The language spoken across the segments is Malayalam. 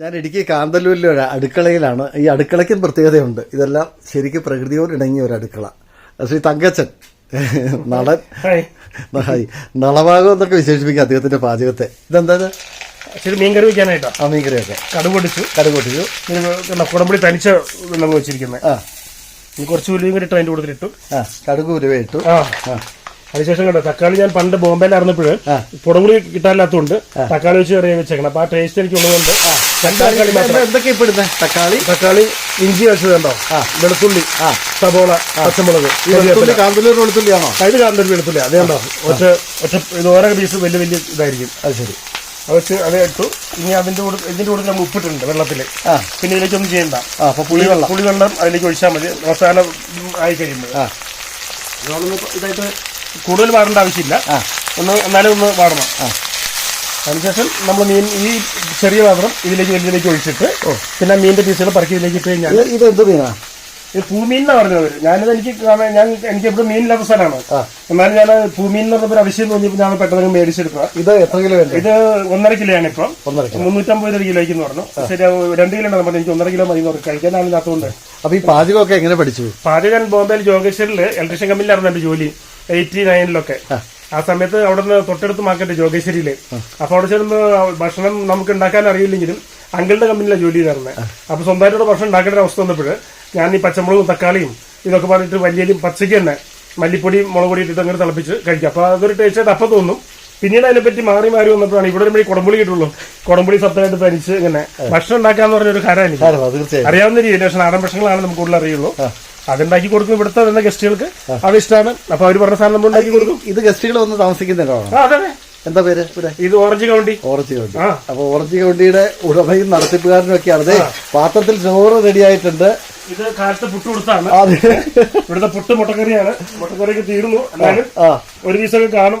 ഞാൻ ഇടുക്കി കാന്തല്ലൂരിലെ ഒരു അടുക്കളയിലാണ്. ഈ അടുക്കളയ്ക്കും പ്രത്യേകതയുണ്ട്. ഇതെല്ലാം ശരിക്കും പ്രകൃതിയോട് ഇണങ്ങിയ ഒരു അടുക്കള. ശ്രീ തങ്കച്ചൻ. നടൻ. നളഭാഗം എന്നൊക്കെ വിശേഷിപ്പിക്കുക അദ്ദേഹത്തിന്റെ പാചകത്തെ. ഇതെന്താ? ശരി മീൻ കറി ആ മീൻകറിയൊക്കെ കടുക് പൊടിച്ചു കടുകൊട്ടിച്ചു കുടമ്പടി തനിച്ച നമ്മൾ വെച്ചിരിക്കുന്നത് ആ. കുറച്ച് ഉലുവയും കൂടി ഇട്ട് അതിന്റെ കൂടുതലിട്ടു ആ കടുക് ഉലുവ ഇട്ടു. ആ. ആ. അതിനുശേഷം കണ്ടോ തക്കാളി ഞാൻ പണ്ട് ബോംബെയിലായിരുന്നപ്പോൾ പുടംകുളി കിട്ടാനില്ലാത്തതുകൊണ്ട് തക്കാളി വെച്ച് കറിയാൻ വെച്ചേക്കണം. അപ്പൊ ആ ടേസ്റ്റ് എനിക്ക് ഉള്ളതുകൊണ്ട് തക്കാളി മാത്രം. എന്തൊക്കെ ഇപ്പൊ ഇടുന്നത് തക്കാളി? തക്കാളി ഇഞ്ചി വെച്ചത് കണ്ടോ? ആ. വെളുത്തുള്ളി. സബോള പച്ചമുളക് കാന്തല്ലൂർ വെളുത്തുള്ളിയാണോ? ഇത് കാണുന്ന വെളുത്തുള്ളി. അതേ കണ്ടോ? ഒറ്റ ഒറ്റ ഇത് ഓരോ പീസ് വലിയ വലിയ ഇതായിരിക്കും. അത് ശരി. അത് വെച്ച് അത് ഇട്ടു. ഇനി അതിന്റെ കൂടെ ഇതിന്റെ കൂടെ നമ്മൾ ഉപ്പിട്ടുണ്ട് വെള്ളത്തിൽ. പിന്നെ ഇതിലേക്കൊന്നും ചെയ്യണ്ട. പുളിവെള്ളം. പുളിവെള്ളം അതിലേക്ക് ഒഴിച്ചാൽ മതി. അവസാനം ആയി കഴിയുമ്പോൾ ഇതായിട്ട് കൂടുതൽ വാടേണ്ട ആവശ്യമില്ല. ഒന്ന് എന്നാലും ഒന്ന് വാടണം. അതിനുശേഷം നമ്മൾ മീൻ ഈ ചെറിയ പാത്രം ഇതിലേക്ക് വലിയതിലേക്ക് ഒഴിച്ചിട്ട് പിന്നെ മീനിന്റെ പീസുകൾ പറക്കി ഇതിലേക്ക് ഇട്ട് കഴിഞ്ഞാൽ ഇത് എന്ത് മീനാ? ഇത് പൂമീൻ എന്നാ പറഞ്ഞത് ഞാനിത് എനിക്ക് കാണാൻ ഞാൻ എനിക്ക് എപ്പോഴും മീൻ ആ. എന്നാലും ഞാൻ ഭൂമിയിൽ എന്ന് പറഞ്ഞപ്പോൾ അവശ്യം ആവശ്യം തോന്നിയപ്പോൾ ഞാൻ പെട്ടെന്ന് മേടിച്ചെടുക്കുക ഇത് എത്ര കിലോ ഉണ്ട് ഇത് ഒന്നര കിലോയാണ് ഇപ്പം. ഒന്നര കിലോ. മുന്നൂറ്റമ്പത് രൂപ കിലോയ്ക്ക് എന്ന് പറഞ്ഞു. ശരി അത് രണ്ട് കിലോ ഉണ്ട് എനിക്ക് ഒന്നര കിലോ മതി എന്ന് പറഞ്ഞു. കഴിക്കാനാണില്ലാത്തതുകൊണ്ട് അപ്പൊ ഈ പാചകമൊക്കെ എങ്ങനെ പഠിച്ചു? പാചകൻ ബോംബെയിൽ ജോഗേശ്വരിൽ ഇലക്ട്രീഷ്യൻ കമ്പനിയിലായിരുന്നു എന്റെ ജോലി. എയ്റ്റി നയനിലൊക്കെ. ആ. സമയത്ത് അവിടെ നിന്ന് തൊട്ടടുത്ത് മാർക്കറ്റ് ജോഗേശ്വരിയിൽ. അപ്പൊ അവിടെ ചെന്ന് ഭക്ഷണം നമുക്ക് ഉണ്ടാക്കാൻ അറിയില്ലെങ്കിലും അങ്കിളുടെ കമ്പനിയിലാണ് ജോലി ചെയ്തിരുന്നത് അപ്പൊ സ്വന്തമായിട്ട് ഭക്ഷണം ഉണ്ടാക്കേണ്ട ഒരു അവസ്ഥ വന്നപ്പോൾ ഞാൻ ഈ പച്ചമുളകും തക്കാളിയും ഇതൊക്കെ പറഞ്ഞിട്ട് വലിയ പച്ചയ്ക്ക് തന്നെ മല്ലിപ്പൊടി മുളക് പൊടി ഇട്ടിട്ട് അങ്ങനെ തിളപ്പിച്ച് കഴിക്കാം. അപ്പൊ അതൊരു ടേസ്റ്റ് ആയിട്ട് അപ്പം തോന്നും. പിന്നീട് അതിനെപ്പറ്റി മാറി മാറി വന്നപ്പോഴാണ് ഇവിടെ ഒരു ഈ കുടംപുളി കിട്ടുള്ളൂ. കുടംപുളി സത്തമായിട്ട് തനിച്ച് ഇങ്ങനെ ഭക്ഷണം ഉണ്ടാക്കാന്ന് പറഞ്ഞൊരു കാര്യം എനിക്ക് ആരോ തീർച്ചയായും. അറിയാവുന്ന രീതിയിൽ പക്ഷെ നാടൻ ഭക്ഷണങ്ങളാണ് നമുക്ക് കൂടുതൽ അറിയുള്ളൂ. അതുണ്ടാക്കി കൊടുക്കും ഇവിടുത്തെ വരുന്ന ഗസ്റ്റുകൾക്ക് അത് ഇഷ്ടമാണ് അപ്പൊ അവർ പറഞ്ഞ സാധനം നമ്മൾ ഉണ്ടാക്കി കൊടുക്കും. ഇത് ഗസ്റ്റുകൾ വന്ന് താമസിക്കുന്നുണ്ടോ അതെ. എന്താ പേര് ഇവിടെ? ഇത് ഓറഞ്ച് കൗണ്ടി. Orange County. അപ്പൊ ഓറഞ്ച് കൗണ്ടിയുടെ ഉടമയും നടത്തിപ്പുകാരനും ഒക്കെയാണ് ദേ, പാത്രത്തിൽ ചോറ് റെഡിയായിട്ടുണ്ട്. ഇത് കാലത്ത് പുട്ട് കൊടുത്താണ്. അതെ. ഇവിടുത്തെ പുട്ട് മുട്ടക്കറിയാണ്. മുട്ടക്കറിയൊക്കെ തീർന്നു എന്നാലും ഒരു ദിവസമൊക്കെ കാണും.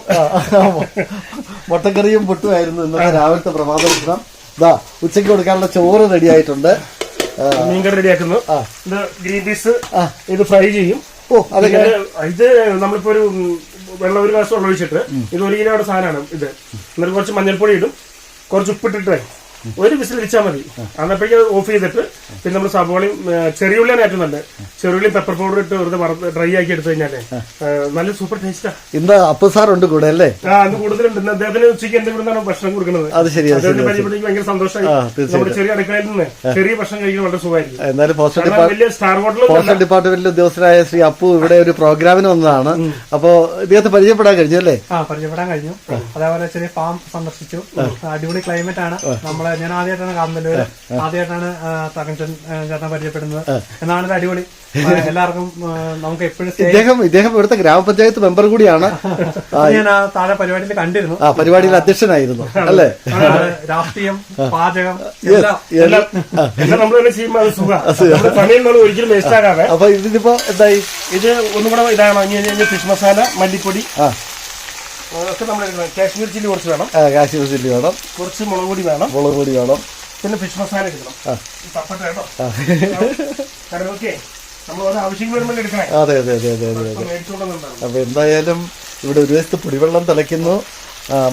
മുട്ടക്കറിയും പുട്ടുമായിരുന്നു ഇന്നത്തെ രാവിലത്തെ പ്രഭാത ഭക്ഷണം ഇതാ ഉച്ചയ്ക്ക് കൊടുക്കാനുള്ള ചോറ് റെഡിയായിട്ടുണ്ട്. മീൻകറി റെഡിയാക്കുന്നു. ഇത് ഗ്രീൻ പീസ് ഇത് ഫ്രൈ ചെയ്യും. ഓ ഇത് നമ്മളിപ്പോ ഒരു വെള്ളം ഒരു ഗ്ലാസ് വെള്ളം ഒഴിച്ചിട്ട് ഇത് ഒരു കിലോയുടെ സാധനമാണ് ഇത്. എന്നിട്ട് കുറച്ച് മഞ്ഞൾപ്പൊടി ഇടും. കുറച്ച് ഉപ്പിട്ടിട്ട് ഒരു വിസിൽ വെച്ചാൽ മതി. അന്നപ്പോഴേക്ക് ഓഫ് ചെയ്തിട്ട് പിന്നെ നമ്മൾ സവോളയും ചെറിയുള്ളിയാണ് ഏറ്റവും നല്ലത്. ചെറിയുള്ളിയും പെപ്പർ പൗഡർ ഇട്ട് വെറുതെ ഡ്രൈ ആക്കി എടുത്തു കഴിഞ്ഞാലേ നല്ല സൂപ്പർ ടേസ്റ്റാ ഇന്ന് അപ്പു സാർ ഉണ്ട് കൂടെ അല്ലേ? ആ അത് കൂടുതലുണ്ട്. ഇന്ന് അദ്ദേഹത്തിന് ഉച്ചയ്ക്ക് എന്റെ കൂടെ ഭക്ഷണം കൊടുക്കുന്നത്. അത് ശരി അത് ശരി അദ്ദേഹത്തിന്റെ പരിപാടിക്ക് ഭയങ്കര സന്തോഷമായി. നമ്മുടെ ചെറിയ അടുക്കളയിൽ നിന്ന് ചെറിയ ഭക്ഷണം കഴിക്കുന്നത് വളരെ സുഖമായിരിക്കും എന്നാലും പോസ്റ്റൽ കാരണം ഡിപ്പാർട്ട്മെന്റ് വലിയ സ്റ്റാർ ഹോട്ടലും പോസ്റ്റൽ ഡിപ്പാർട്ട്മെന്റിലെ ഉദ്യോഗസ്ഥരായ ശ്രീ അപ്പു ഇവിടെ ഒരു പ്രോഗ്രാമിന് വന്നതാണ്. അപ്പോ ഇദ്ദേഹത്തെ പരിചയപ്പെടാൻ കഴിഞ്ഞു അല്ലേ? ആ പരിചയപ്പെടാൻ കഴിഞ്ഞു. അതേപോലെ ചെറിയ ഫാം സന്ദർശിച്ചു. അടിപൊളി ക്ലൈമറ്റ് ആണ്. നമ്മളെ ഞാൻ ആദ്യമായിട്ടാണ് കാന്തല്ലൂര് ആദ്യമായിട്ടാണ് തകഞ്ചൻ ചേട്ടൻ ചേട്ടനെ പരിചയപ്പെടുന്നത്. എന്നാണ് അടിപൊളി. എല്ലാവർക്കും നമുക്ക് എപ്പോഴും ഇദ്ദേഹം ഇദ്ദേഹം ഇവിടുത്തെ ഗ്രാമപഞ്ചായത്ത് മെമ്പർ കൂടിയാണ്. ഞാൻ ആ താഴെ പരിപാടിയിൽ കണ്ടിരുന്നു. ആ പരിപാടിയിൽ അധ്യക്ഷനായിരുന്നു അല്ലേ? രാഷ്ട്രീയം പാചകം ഒരിക്കലും വേസ്റ്റ് ആകാതെ. അപ്പൊ ഇതിപ്പോ എന്തായി? ഇത് ഒന്നും കൂടെ ഇതാണ്? ഫിഷ് മസാല മല്ലിപ്പൊടി ഒക്കെ നമ്മൾ കാശ്മീർ ചില്ലി കുറച്ച് വേണം. ആ, കാശ്മീർ ചില്ലി വേണം. കുറച്ച് മുളക് പൊടി വേണം. മുളക് പൊടി വേണം. പിന്നെ ഫിഷ് മസാല എടുക്കണം. തപ്പട്ടെ കേട്ടോ. കാരണം ഓക്കെ അതെ അതെ അതെ അതെ അതെ മേടിച്ചുകൊണ്ടുവന്നിട്ടുണ്ടാവും അപ്പൊ എന്തായാലും ഇവിടെ ഒരു വശത്ത് പുടിവെള്ളം തിളയ്ക്കുന്നു.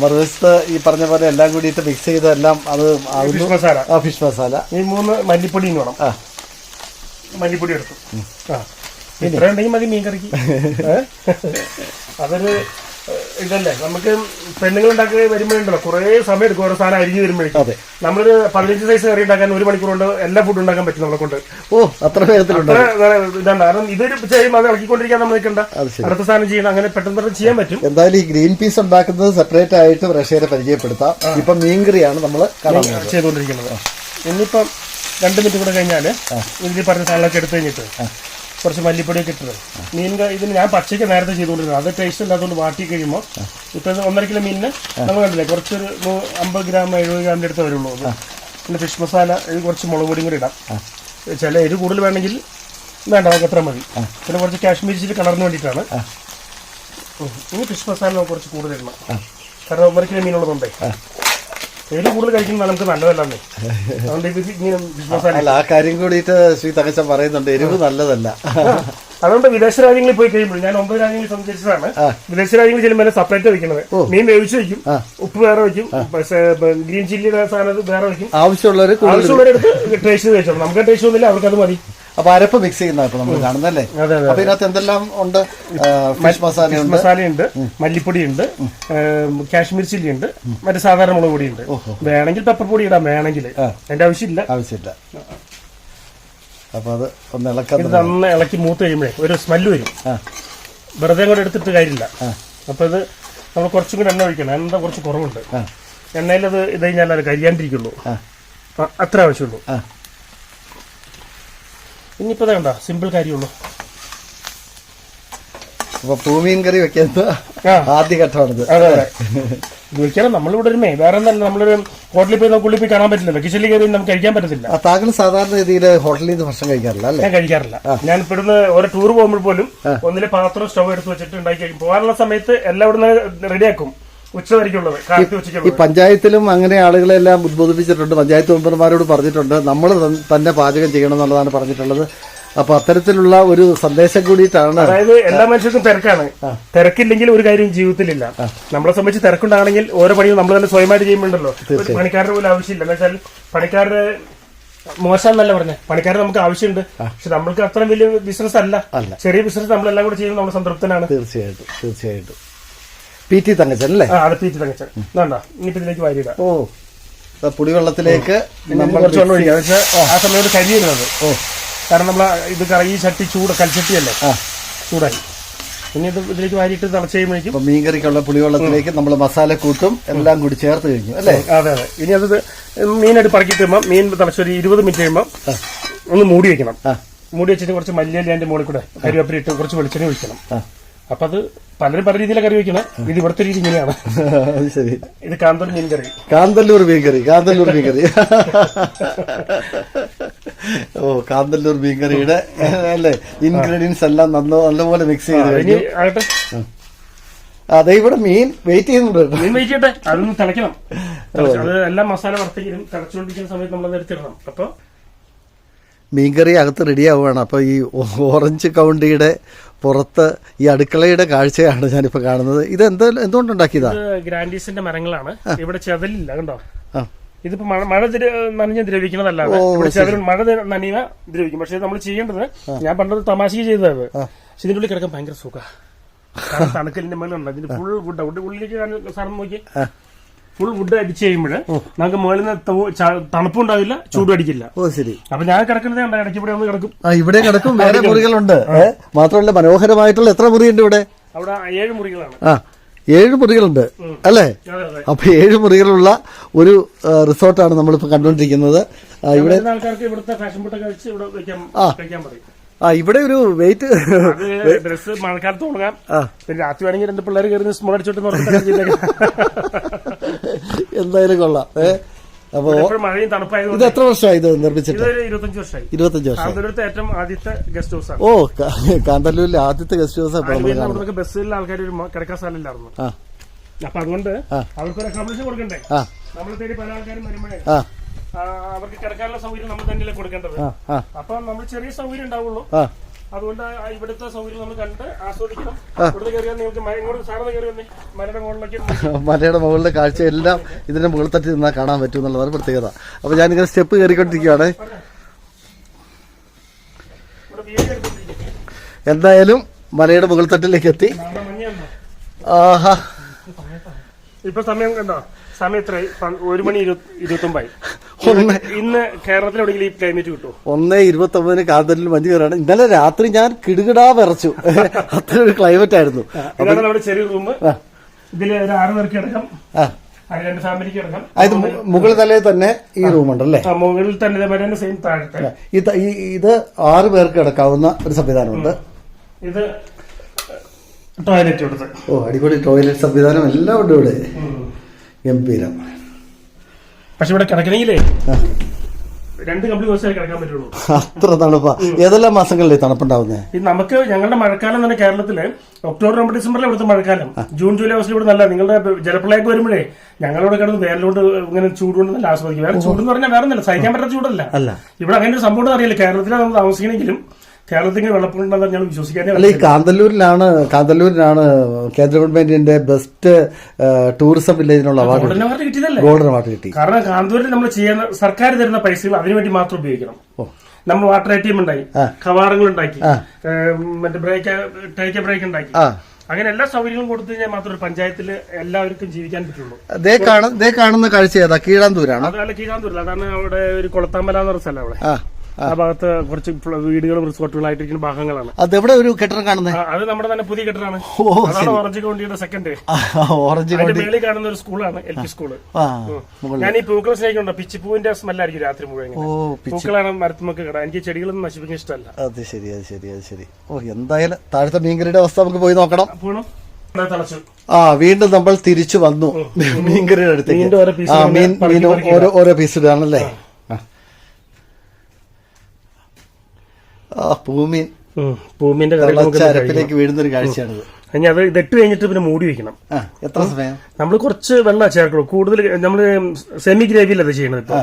മറുവശത്ത് ഈ പറഞ്ഞ പോലെ എല്ലാം കൂടിയിട്ട് മിക്സ് ചെയ്തെല്ലാം അത് ആകുന്നു ഫിഷ് മസാല ആ ഫിഷ് മസാല ഈ മൂന്ന് മല്ലിപ്പൊടി വേണം. ആ. മല്ലിപ്പൊടി എടുത്തു. ആ. ഇത്ര ഉണ്ടെങ്കിൽ മതി മീൻ കറിക്ക്? അതൊരു ഇതല്ലേ? നമുക്ക് പെണ്ണുങ്ങൾ ഉണ്ടാക്കി വരുമ്പോഴുണ്ടല്ലോ കുറേ സമയം എടുക്കും ഓരോ സാധനം അരിഞ്ഞു വരുമ്പോഴേക്കും. അതെ. നമ്മളൊരു പതിനഞ്ച് സൈസ് കറി ഉണ്ടാക്കാൻ ഒരു മണിക്കൂർ കൊണ്ട് എല്ലാ ഫുഡ് ഉണ്ടാക്കാൻ പറ്റും നമ്മളെ കൊണ്ട്. ഓ അത്ര വേഗത്തിലുണ്ട്? ഇതാണ് കാരണം ഇതൊരു ചെയ്യും അത് ഇളക്കിക്കൊണ്ടിരിക്കാൻ നമ്മൾ നിൽക്കണ്ട. അത് ശരി. അടുത്ത സാധനം ചെയ്യണം. അങ്ങനെ പെട്ടെന്ന് പെട്ടെന്ന് ചെയ്യാൻ പറ്റും. എന്തായാലും ഈ ഗ്രീൻ പീസ് ഉണ്ടാക്കുന്നത് സെപ്പറേറ്റ് ആയിട്ട് പ്രേക്ഷകരെ പരിചയപ്പെടുത്താം. ഇപ്പൊ മീൻകറിയാണ് നമ്മൾ കാണാൻ പോകുന്നത്. ചെയ്തുകൊണ്ടിരിക്കുന്നത്. ഇനിയിപ്പം രണ്ട് മിനിറ്റ് കൂടെ കഴിഞ്ഞാൽ ഇതിൽ പറഞ്ഞ സാധനങ്ങളൊക്കെ എടുത്തു കഴിഞ്ഞിട്ട് കുറച്ച് മല്ലിപ്പൊടിയൊക്കെ ഇട്ടത് മീൻ ഇതിന് ഞാൻ പച്ചയ്ക്ക് നേരത്തെ ചെയ്തുകൊണ്ടിരുന്നത്. അത് ടേസ്റ്റ് ഇല്ലാത്തതുകൊണ്ട് വാട്ടി കഴിയുമ്പോൾ ഇപ്പം ഒന്നര കിലോ മീനിന് നമ്മൾ കണ്ടില്ലേ കുറച്ചൊരു അമ്പത് ഗ്രാം എഴുപത് ഗ്രാമിന്റെ അടുത്ത് വരുള്ളൂ പിന്നെ ഫിഷ് മസാല കുറച്ച് മുളക് പൊടിയും കൂടി ഇടാം. ചില എരി കൂടുതൽ വേണമെങ്കിൽ വേണ്ട നമുക്ക് അത്ര മതി. പിന്നെ കുറച്ച് കാശ്മീരി ചില്ലി കളറിന് വേണ്ടിയിട്ടാണ്. ഇനി ഫിഷ് മസാല കുറച്ച് കൂടുതൽ ഇടണം. കാരണം ഒന്നര കിലോ മീനുള്ളതുകൊണ്ടേ. എരിവ് കൂടുതൽ കഴിക്കുന്നത് നമുക്ക് നല്ലതല്ലേ അതുകൊണ്ട് ഇത് ഇങ്ങനെ ഫിഷ് അല്ല ആ കാര്യം കൂടിയിട്ട് ശ്രീ തകച്ചൻ പറയുന്നുണ്ട് എരിവ് നല്ലതല്ല. അതുകൊണ്ട് വിദേശ രാജ്യങ്ങളിൽ പോയി കഴിയുമ്പോൾ ഞാൻ ഒമ്പത് രാജ്യങ്ങളിൽ സഞ്ചരിച്ചതാണ് വിദേശ രാജ്യങ്ങളിൽ ചെല്ലുമ്പോൾ സെപ്പറേറ്റ് വെക്കുന്നത് മീൻ വേവിച്ച് വെക്കും ഉപ്പ് വേറെ വെക്കും പക്ഷേ ഗ്രീൻ ചില്ലി സാധനം വേറെ വെക്കും ആവശ്യമുള്ളവർ ആവശ്യമുള്ളവരെടുത്ത് ടേസ്റ്റ് വെച്ചോളൂ നമുക്ക് ടേസ്റ്റ് ഒന്നുമില്ല അവർക്കത് മതി. അപ്പൊ അരപ്പ് മിക്സ് ചെയ്യുന്ന ഇപ്പൊ നമ്മൾ കാണുന്നല്ലേ അപ്പൊ ഇതിനകത്ത് എന്തെല്ലാം ഉണ്ട്? ഫിഷ് മസാലയുണ്ട് മസാലയുണ്ട് മല്ലിപ്പൊടിയുണ്ട് ഉണ്ട്. കാശ്മീർ ചില്ലി ഉണ്ട് മറ്റേ സാധാരണ മുളക് പൊടി ഉണ്ട്. വേണമെങ്കിൽ പെപ്പർ പൊടി ഇടാം വേണമെങ്കിൽ. അതിന്റെ ആവശ്യമില്ല. ആവശ്യമില്ല. അപ്പൊ അത് ഒന്ന് ഇളക്കാൻ നന്ന ഇളക്കി മൂത്ത് കഴിയുമ്പോഴേ ഒരു സ്മെല്ല് വരും. വെറുതെ കൂടെ എടുത്തിട്ട് കാര്യമില്ല. അപ്പൊ ഇത് നമ്മൾ കുറച്ചും കൂടെ എണ്ണ ഒഴിക്കണം. എണ്ണ കുറച്ച് കുറവുണ്ട്. എണ്ണയിൽ അത് ഇത് കഴിഞ്ഞാൽ അത് കരിയാണ്ടിരിക്കുള്ളൂ. അത്ര ആവശ്യമുള്ളൂ. ആ. ഇനിയിപ്പോ വേണ്ട സിമ്പിൾ കാര്യമുള്ളൂ. അപ്പൊ പൂമീൻ കറി വെക്കുന്ന ആ. ആദ്യ ഘട്ടമാണിത്. അതെ നമ്മളിവിടെ ഒരു മേ വേറെ തന്നെ നമ്മളൊരു ഹോട്ടലിൽ പോയി നമുക്ക് ഉള്ളിൽ പോയി കാണാൻ പറ്റില്ലല്ലോ കിച്ചണിൽ കയറി നമുക്ക് കഴിക്കാൻ പറ്റത്തില്ല. താങ്കൾ സാധാരണ രീതിയിൽ ഹോട്ടലിൽ നിന്ന് ഭക്ഷണം കഴിക്കാറില്ല അല്ലേ? ഞാൻ കഴിക്കാറില്ല. ഞാൻ ഇപ്പോഴും ഒരു ടൂർ പോകുമ്പോൾ പോലും ഒന്നിലെ പാത്രം സ്റ്റവ് എടുത്ത് വെച്ചിട്ട് ഉണ്ടാക്കി കഴിക്കും. പോകാനുള്ള സമയത്ത് എല്ലാം ഇവിടുന്ന് റെഡിയാക്കും ഈ പഞ്ചായത്തിലും അങ്ങനെ ആളുകളെല്ലാം ഉദ്ബോധിപ്പിച്ചിട്ടുണ്ട്. പഞ്ചായത്ത് മെമ്പർമാരോട് പറഞ്ഞിട്ടുണ്ട്. നമ്മൾ തന്നെ പാചകം ചെയ്യണം എന്നുള്ളതാണ് പറഞ്ഞിട്ടുള്ളത്. അപ്പൊ അത്തരത്തിലുള്ള ഒരു സന്ദേശം കൂടിയിട്ടാണ് അതായത് എല്ലാ മനുഷ്യർക്കും തിരക്കാണ്. തിരക്കില്ലെങ്കിൽ ഒരു കാര്യം ജീവിതത്തിലില്ല. നമ്മളെ സംബന്ധിച്ച് തിരക്കുണ്ടാണെങ്കിൽ ഓരോ പണിയും നമ്മൾ തന്നെ സ്വയമായിട്ട് ചെയ്യുമ്പോണ്ടല്ലോ. പണിക്കാരുടെ പോലും ആവശ്യമില്ല. എന്ന് വെച്ചാൽ പണിക്കാരുടെ മോശം എന്നല്ല പറഞ്ഞത് പണിക്കാരെ നമുക്ക് ആവശ്യമുണ്ട്. പക്ഷെ നമ്മൾക്ക് അത്ര വലിയ ബിസിനസ് അല്ല. അല്ല. ചെറിയ ബിസിനസ് നമ്മളെല്ലാം കൂടെ ചെയ്യുമ്പോൾ നമ്മൾ സംതൃപ്തനാണ്. തീർച്ചയായിട്ടും. തീർച്ചയായിട്ടും. പി ടി തങ്കച്ചൻ അല്ലേ? ആ അത് പീറ്റ് തങ്ങച്ച വേണ്ട ഇനിയിപ്പോ ഇതിലേക്ക് വാരിയിടാം ഓ ദാ പുളിവെള്ളത്തിലേക്ക് നമ്മൾ പക്ഷേ ആ. സമയത്ത് ഓ. കാരണം നമ്മൾ ഇത് കറി ഈ ചട്ടി ചൂട് കൽച്ചട്ടിയല്ലേ? ആ. ചൂടായി. പിന്നെ ഇത് ഇതിലേക്ക് വാരിയിട്ട് തിളച്ച് കഴിയുമ്പോഴേക്കും അപ്പൊ മീൻകറിക്കുള്ള പുളിവെള്ളത്തിലേക്ക് നമ്മൾ മസാല കൂട്ടും എല്ലാം കൂടി ചേർത്ത് കഴിഞ്ഞു അല്ലേ? അതെ അതെ. ഇനി അത് മീനായിട്ട് പറക്കി കഴിയുമ്പോൾ മീൻ തിളച്ച് ഒരു ഇരുപത് മിനിറ്റ് കഴിയുമ്പോൾ ഒന്ന് മൂടി വെക്കണം. ആ. മൂടി വെച്ചിട്ട് കുറച്ച് മല്ലിയല്ല അതിന്റെ മുകളിൽ കൂടെ കരിവേപ്പില ഇട്ട് കുറച്ച് വെളിച്ചെണ്ണ ഒഴിക്കണം. അപ്പൊ അത് പലരും പല രീതിയിലാണ് കറി വെക്കണം. ഇത് ഇവിടുത്തെ രീതി ഇങ്ങനെയാണ്. അത് ശരി. ഇത് കാന്തൽ മീൻ കറി കാന്തല്ലൂർ മീൻ കറി കാന്തല്ലൂർ മീൻ കറി ഓ കാന്തല്ലൂർ മീൻ കറിയുടെ അല്ലേ ഇൻഗ്രീഡിയൻസ് എല്ലാം നന്ന നല്ലപോലെ മിക്സ് ചെയ്ത് ഇനി കഴിഞ്ഞു. ആകട്ടെ. അതെ ഇവിടെ മീൻ വെയിറ്റ് ചെയ്യുന്നുണ്ട് മീൻ വെയിറ്റ് ചെയ്യട്ടെ. അതൊന്ന് തിളയ്ക്കണം. തിളച്ച് അത് എല്ലാം മസാല വറുത്തെങ്കിലും തിളച്ചുകൊണ്ടിരിക്കുന്ന സമയത്ത് നമ്മളത് എടുത്തിടണം. അപ്പൊ മീൻകറി അകത്ത് റെഡിയാവുകയാണ്. അപ്പോൾ ഈ ഓറഞ്ച് കൗണ്ടിയുടെ പുറത്ത് ഈ അടുക്കളയുടെ കാഴ്ചയാണ് ഞാനിപ്പോൾ കാണുന്നത്. ഇത് എന്താ എന്തുകൊണ്ടുണ്ടാക്കിയതാ ഗ്രാൻഡീസിന്റെ മരങ്ങളാണ്. ഇവിടെ ചെതലില്ല കണ്ടോ? ഇതിപ്പോ മഴ മഴ നനഞ്ഞ് ചെതൽ മഴ നനയുക ദ്രവിക്കും. പക്ഷെ നമ്മൾ ചെയ്യേണ്ടത് ഞാൻ പണ്ടത് തമാശക്ക് ചെയ്തത് പക്ഷെ ഇതിന്റെ ഉള്ളിൽ കിടക്കാൻ ഭയങ്കര സുഖ. തണുക്കലിന്റെ മേലുണ്ട് ഇതിന്റെ ഫുൾ ഫുഡ് ഉള്ളിലേക്ക് സാധനം നോക്കി. ഫുൾ വുഡ് അടിച്ച് കഴിയുമ്പോൾ നമുക്ക് മുകളിൽ നിന്ന് തണുപ്പുണ്ടാവില്ല ചൂടും അടിക്കില്ല. ഓ ശരി. അപ്പൊ ഞാൻ കിടക്കുന്നത് കണ്ട ഇടയ്ക്ക് ഇവിടെ ഒന്ന് കിടക്കും. ആ ഇവിടെ കിടക്കും വേറെ മുറികളുണ്ട്? മാത്രമല്ല മനോഹരമായിട്ടുള്ള എത്ര മുറിയുണ്ട് ഇവിടെ? അവിടെ ഏഴ് മുറികളാണ്. ആ ഏഴ് മുറികളുണ്ട് അല്ലേ? അപ്പൊ ഏഴ് മുറികളുള്ള ഒരു റിസോർട്ടാണ് നമ്മളിപ്പോ കണ്ടുകൊണ്ടിരിക്കുന്നത്. ഇവിടെ ആൾക്കാർക്ക് ഇവിടുത്തെ ഫാഷൻ ഫുഡൊക്കെ കഴിച്ച് ഇവിടെ വെക്കാൻ പറയും. ആ ഇവിടെ ഒരു വെയിറ്റ് ഡ്രസ് മഴക്കാലത്ത് ഉണങ്ങാം. പിന്നെ രാത്രി വേണമെങ്കിൽ രണ്ട് പിള്ളേർ കയറി സ്മോൾ അടിച്ചോട്ട് എന്തായാലും കൊള്ളാം. ഏ? അപ്പോ മഴയും മഴയും ഇത് എത്ര വർഷമായി ഇത് നിർമ്മിച്ചിട്ട്? ഇരുപത്തഞ്ച് വർഷമായി. ഇരുപത്തഞ്ച് വർഷം ഏറ്റവും ആദ്യത്തെ ഗസ്റ്റ് ഹൗസ് ആണ് ഓ കാന്തല്ലൂരിലെ ആദ്യത്തെ ഗസ്റ്റ് ഹൗസ് നമുക്ക് ബസ്സിലുള്ള ആൾക്കാർ ഒരു കിടക്കാൻ സ്ഥലമില്ലായിരുന്നു. അപ്പൊ അതുകൊണ്ട് അവർക്കൊരു അക്കോമഡേഷൻ കൊടുക്കണ്ടേ? നമ്മളെ നമ്മൾ തേടി പല ആൾക്കാരും വരുമ്പോഴേ അവർക്ക് കിടക്കാനുള്ള സൗകര്യം നമ്മൾ തന്നെയല്ലേ കൊടുക്കേണ്ടത്? അപ്പൊ നമ്മൾ ചെറിയ സൗകര്യം ഉണ്ടാവുള്ളൂ. അതുകൊണ്ട് ഇവിടുത്തെ സൗകര്യം നമ്മൾ കണ്ട് ആസ്വദിക്കണം. ഇവിടെ കയറിയാൽ നിങ്ങൾക്ക് ഇങ്ങോട്ട് സാറിന് കയറി വന്നേ മലയുടെ മുകളിലേക്ക് മലയുടെ മുകളിലെ കാഴ്ച എല്ലാം ഇതിന്റെ മുകളിൽ തട്ടി നിന്നാൽ കാണാൻ പറ്റും എന്നുള്ളതാണ് പ്രത്യേകത. അപ്പൊ ഞാനിങ്ങനെ സ്റ്റെപ്പ് കയറിക്കൊണ്ടിരിക്കുകയാണ് എന്തായാലും മലയുടെ മുകൾ തട്ടിലേക്ക് എത്തി. ആഹാ. ഇപ്പൊ സമയം കണ്ടോ? ഒരു മണി ഇരുപത്തി ഇന്ന് ഈ ക്ലൈമറ്റ് കിട്ടുമോ ഒന്ന് ഇരുപത്തി ഒമ്പതിന് കാതലിൽ മഞ്ഞ് കയറാണ് ഇന്നലെ രാത്രി ഞാൻ കിടുകിടാ വിറച്ചു. അത്ര ഒരു ക്ലൈമറ്റ് ആയിരുന്നു. അതായത് നമ്മുടെ ചെറിയ റൂം ഇതിൽ ഒരു ആറ് പേർക്ക് കിടക്കാം. ആ. അത് രണ്ട് ഫാമിലിക്ക് കിടക്കാം. അത് മു- മുകൾ തലയിൽ തന്നെ ഈ റൂമുണ്ടല്ലേ ആ, മുകളിൽ തന്നെ സെയിം താഴത്തെ. ഇത് ആറ് പേർക്ക് കിടക്കാവുന്ന ഒരു സംവിധാനമുണ്ട്. ഇത് ടോയ്ലറ്റ് ഓ അടിപൊളി ടോയ്ലറ്റ് സംവിധാനം എല്ലാം ഉണ്ട് ഇവിടെ. ഗംഭീരം പക്ഷെ ഇവിടെ കിടക്കണമെങ്കിലേ രണ്ട് കമ്പിളി കിടക്കാൻ പറ്റുള്ളൂ. അത്ര തണുപ്പാ. ഏതെല്ലാം മാസങ്ങളിലെ തണുപ്പുണ്ടാവുന്നത് ഇത് നമുക്ക് ഞങ്ങളുടെ മഴക്കാലം തന്നെ കേരളത്തിൽ ഒക്ടോബർ നവംബർ ഡിസംബറിലെ ഇവിടുത്തെ മഴക്കാലം. ജൂൺ ജൂലൈ ഓഗസ്റ്റിൽ ഇവിടെ നല്ല നിങ്ങളുടെ ജലപ്രളയൊക്കെ വരുമ്പോഴേ ഞങ്ങളിവിടെ കിടന്ന് വേനലോണ്ട് ഇങ്ങനെ ചൂടുകൊണ്ട് നല്ല ആസ്വദിക്കും. വേറെ ചൂടെന്ന് പറഞ്ഞാൽ വേറെ ഒന്നല്ല സഹിക്കാൻ പറ്റാത്ത ചൂടല്ല. അല്ല. ഇവിടെ അങ്ങനെ ഒരു സംഭവം അറിയില്ല. കേരളത്തിലാണ് നമ്മൾ താമസിക്കണമെങ്കിലും കേരളത്തിന് വെള്ളപ്പൊണ്ടെന്ന് ഞാൻ വിശ്വസിക്കാനേ അല്ല ഈ കാന്തല്ലൂരിലാണ് കാന്തല്ലൂരിലാണ് കേന്ദ്ര ഗവൺമെന്റിന്റെ ബെസ്റ്റ് ടൂറിസം വില്ലേജിനുള്ള അവാർഡ് ഗോൾഡൻ അവാർഡ് കിട്ടി. കാരണം കാന്തൂരിൽ നമ്മൾ ചെയ്യുന്ന സർക്കാർ തരുന്ന പൈസകൾ അതിനുവേണ്ടി മാത്രം ഉപയോഗിക്കണം. നമ്മൾ വാട്ടർ എ ടി എം ഉണ്ടായി കവാടങ്ങൾ ഉണ്ടാക്കി മറ്റേ ബ്രേക്ക് ടേക്ക് ബ്രേക്ക് ഉണ്ടാക്കി. അങ്ങനെ എല്ലാ സൗകര്യങ്ങളും കൊടുത്തു കഴിഞ്ഞാൽ മാത്രമേ ഒരു പഞ്ചായത്തിൽ എല്ലാവർക്കും ജീവിക്കാൻ പറ്റുള്ളൂ. കാണുന്ന കാഴ്ച ഏതാ? കീഴാന്തൂരാണ്? അതല്ല കീഴാന്തൂരില്ല അതാണ് അവിടെ ഒരു കുളത്താമ്പല എന്ന് പറഞ്ഞ സ്ഥലം അവിടെ. ആ ഭാഗത്ത് കുറച്ച് വീടുകൾ വീടുകളും റിസോർട്ടുകളായിട്ടിരിക്കുന്ന ഭാഗങ്ങളാണ്. എവിടെ ഒരു കെട്ടിടം കാണുന്നത് അത് നമ്മുടെ തന്നെ പുതിയ കെട്ടിടമാണ്. അതാണ് ഓറഞ്ച് കൗണ്ടിയുടെ സെക്കൻഡ് ഓറഞ്ച് കൗണ്ടി കാണുന്ന ഒരു സ്കൂളാണ് എൽ പി സ്കൂൾ. ഞാൻ ഈ പൂക്കളെ സ്നേഹിക്കുന്നുണ്ട്. പിച്ചിപ്പൂവിന്റെ സ്മെല്ലായിരിക്കും രാത്രി മുഴുവൻ പൂക്കളാണ് മരത്തുമൊക്കെ കിടാൻ എനിക്ക് ചെടികളൊന്നും നശിപ്പിക്കാൻ ഇഷ്ടമല്ല. അത് ശരി അത് ശരി അത് ശരി. ഓ എന്തായാലും താഴത്തെ മീൻകറിയുടെ അവസ്ഥ നമുക്ക് പോയി നോക്കണം. പോകണം ആ വീണ്ടും നമ്മൾ തിരിച്ചു വന്നു മീൻകറിയുടെ അടുത്തേക്ക്. ആ മീൻ മീൻ ഓരോ ഓരോ പീസ് ഇടാണല്ലേ ആ. നമുക്ക് തിളച്ച അരപ്പിലേക്ക് വീഴുന്ന ഒരു കാഴ്ചയാണിത്. ഇനി അത് ഇതിട്ട് കഴിഞ്ഞിട്ട് പിന്നെ മൂടി വെക്കണം. എത്ര സമയം? നമ്മൾ കുറച്ച് വെള്ളം ചേർക്കണം കൂടുതൽ നമ്മൾ സെമി ഗ്രേവിയിൽ അത് ചെയ്യണത് ഇപ്പൊ.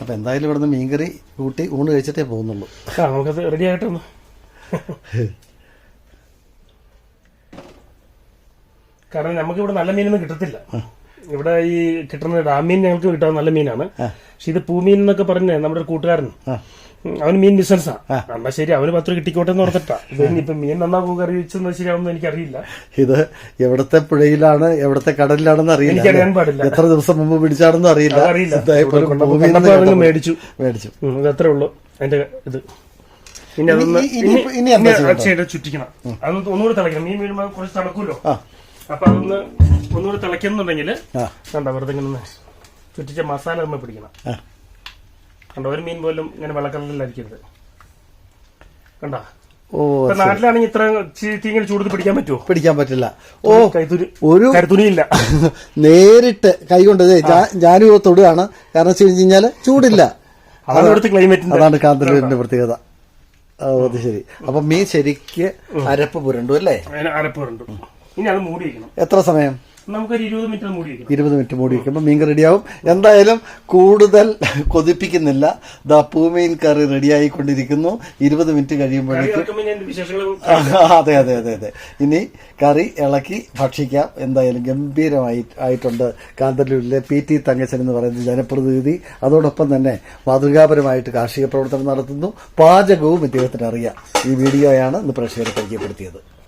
അപ്പൊ എന്തായാലും ഇവിടുന്ന് മീൻകറി കൂട്ടി ഊണ് കഴിച്ചിട്ടേ പോകുന്നുള്ളൂ. ആ നമുക്കത് റെഡി ആയിട്ടൊന്ന്. കാരണം നമുക്ക് ഇവിടെ നല്ല മീനൊന്നും കിട്ടത്തില്ല. ഇവിടെ ഈ കിട്ടുന്ന ഡാമീൻ ഞങ്ങൾക്ക് കിട്ടാൻ നല്ല മീനാണ്. പക്ഷെ ഇത് പൂമീൻ എന്നൊക്കെ പറഞ്ഞ നമ്മുടെ കൂട്ടുകാരൻ. അവൻ അവന് മീൻ ബിസിനസ്സാ എന്നാ ശരി അവന് പത്ത് കിട്ടിക്കോട്ടെ എന്ന് ഓർത്തിട്ടാ. ഇനിയിപ്പൊ മീൻ നന്നാ കറി വെച്ചെന്ന് ശരിയാവുന്ന എനിക്കറിയില്ല. ഇത് എവിടത്തെ പുഴയിലാണ് എവിടത്തെ കടലിലാണെന്ന് അറിയില്ല. എനിക്കറിയാൻ പാടില്ല. എത്ര ദിവസം മുമ്പ് പിടിച്ചാണെന്ന് അറിയില്ല. കേട്ടപ്പോൾ മേടിച്ചു. മേടിച്ചു. അത്രേ ഉള്ളൂ. അതിന്റെ ഇത്. ഇനി അതൊന്ന് ചുറ്റിക്കണം. അതൊന്ന് ഒന്നുകൂടെ തിളയ്ക്കണം. മീൻ വീഴുമ്പോൾ കുറച്ച് തിളക്കൂലോ? ആ. അപ്പൊ അതൊന്ന് ഒന്നുകൂടെ തിളയ്ക്കുന്നുണ്ടെങ്കിൽ കണ്ടോ വെറുതെ ഇങ്ങനെ ചുറ്റിച്ച മസാല നമ്മൾ പിടിക്കണം. കണ്ടോ ഒരു മീൻ പോലും ഇങ്ങനെ വെള്ളക്കടലിലായിരിക്കരുത് കണ്ടോ? ഓ നാട്ടിലാണെങ്കിൽ ഇത്ര തീങ്ങനെ ചൂടത്ത് പിടിക്കാൻ പറ്റുമോ പിടിക്കാൻ പറ്റില്ല. ഓ ഒരു കരുത്തുനിയില്ല നേരിട്ട് കൈകൊണ്ട് ഞാനും തൊടുകയാണ്. കാരണം വെച്ച് കഴിഞ്ഞാൽ ചൂടില്ല. അതാണ് കാന്തല്ലൂരിന്റെ പ്രത്യേകത. ഓ അത് ശരി. അപ്പൊ മീൻ ശരിക്ക് അരപ്പ് പുരണ്ടു അല്ലേ? അരപ്പ് കണ്ടു ഇനി അത് മൂടി വയ്ക്കണം എത്ര സമയം? നമുക്കൊരു ഇരുപത് മിനിറ്റ് മൂടി വയ്ക്കണം ഇരുപത് മിനിറ്റ് മൂടി മീൻ റെഡിയാവും. എന്തായാലും കൂടുതൽ കൊതിപ്പിക്കുന്നില്ല. ദാ പൂമീൻ കറി റെഡിയായിക്കൊണ്ടിരിക്കുന്നു. ഇരുപത് മിനിറ്റ് കഴിയുമ്പോഴേക്കും അതെ അതെ അതെ അതെ. ഇനി കറി ഇളക്കി ഭക്ഷിക്കാം. എന്തായാലും ഗംഭീരമായി ആയിട്ടുണ്ട്. കാന്തല്ലൂരിലെ പി ടി തങ്കച്ചൻ എന്ന് പറയുന്ന ജനപ്രതിനിധി. അതോടൊപ്പം തന്നെ മാതൃകാപരമായിട്ട് കാർഷിക പ്രവർത്തനം നടത്തുന്നു. പാചകവും ഇദ്ദേഹത്തിന് അറിയാം. ഈ വീഡിയോയാണ് ഇന്ന് പ്രേക്ഷകരെ പരിചയപ്പെടുത്തിയത്.